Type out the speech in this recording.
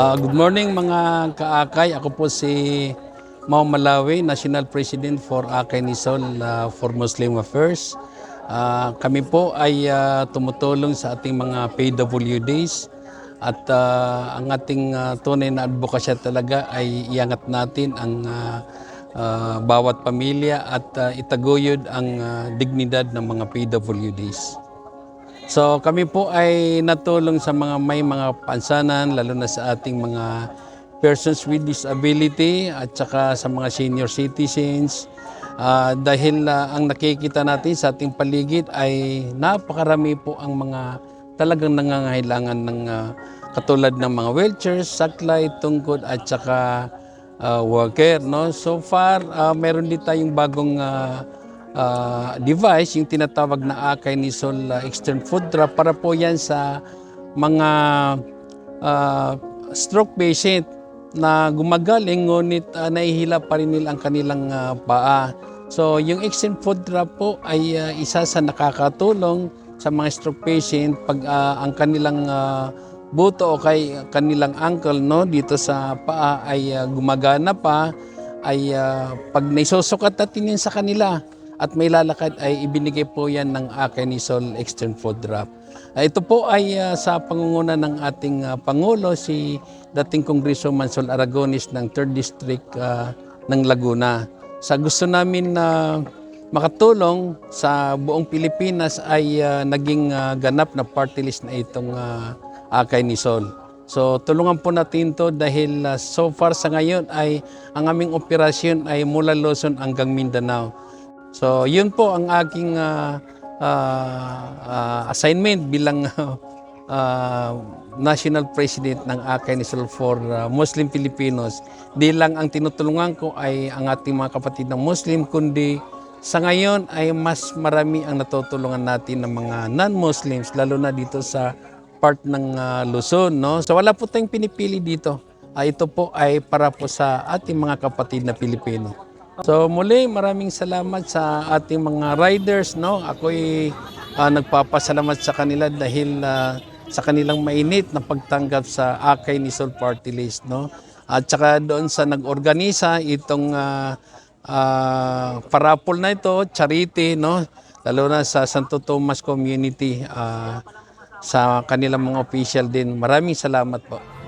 Ah, good morning mga kaakay. Ako po si Mau Malawi, National President for Akay Nisol ah, for Muslim Affairs. Ah, kami po ay ah, tumutulong sa ating mga PWDs at ah, ang ating ah, tunay na advokasya talaga ay iangat natin ang ah, ah, bawat pamilya at ah, itaguyod ang ah, dignidad ng mga PWDs. So kami po ay natulong sa mga may mga pansanan lalo na sa ating mga persons with disability at saka sa mga senior citizens. Ah, dahil ah, ang nakikita natin sa ating paligid ay napakarami po ang mga talagang nangangailangan ng ah, katulad ng mga wheelchairs, saklay, tungkod at saka ah, walker no? So far ah, meron din tayong bagong ah, ah, device, yung tinatawag na Akay Nisol uh, Extern Food Drop para po yan sa mga ah, stroke patient na gumagaling ngunit ah, nahihila pa rin nila ang kanilang ah, paa. So yung Extern Food Drop po ay ah, isa sa nakakatulong sa mga stroke patient pag ah, ang kanilang ah, buto o kay kanilang ankle no dito sa paa ay ah, gumagana pa ay ah, pag naisusukat natin yun sa kanila at may lalakad ay ibinigay po yan ng Akenisol Extern Food Drop. Ah, ito po ay ah, sa pangunguna ng ating ah, Pangulo, si dating Kongreso Mansol Aragonis ng 3rd District ah, ng Laguna. Sa gusto namin na makatulong sa buong Pilipinas ay ah, naging ah, ganap na party list na itong uh, Akay ni Sol. So tulungan po natin to dahil ah, so far sa ngayon ay ang aming operasyon ay mula Luzon hanggang Mindanao. So yun po ang aking ah, ah, assignment bilang ah, National President ng Akay for ah, Muslim Filipinos. Di lang ang tinutulungan ko ay ang ating mga kapatid ng Muslim kundi sa ngayon ay mas marami ang natutulungan natin ng mga non-Muslims lalo na dito sa part ng ah, Luzon. No? So wala po tayong pinipili dito. Ah, ito po ay para po sa ating mga kapatid na Pilipino. So muli maraming salamat sa ating mga riders. No? Ako'y ah, nagpapasalamat sa kanila dahil ah, sa kanilang mainit na pagtanggap sa Akay ni Sol Party List. No? At saka doon sa nag-organisa itong ah, ah, parapol na ito, charity, no? lalo na sa Santo Tomas Community, ah, sa kanilang mga official din. Maraming salamat po.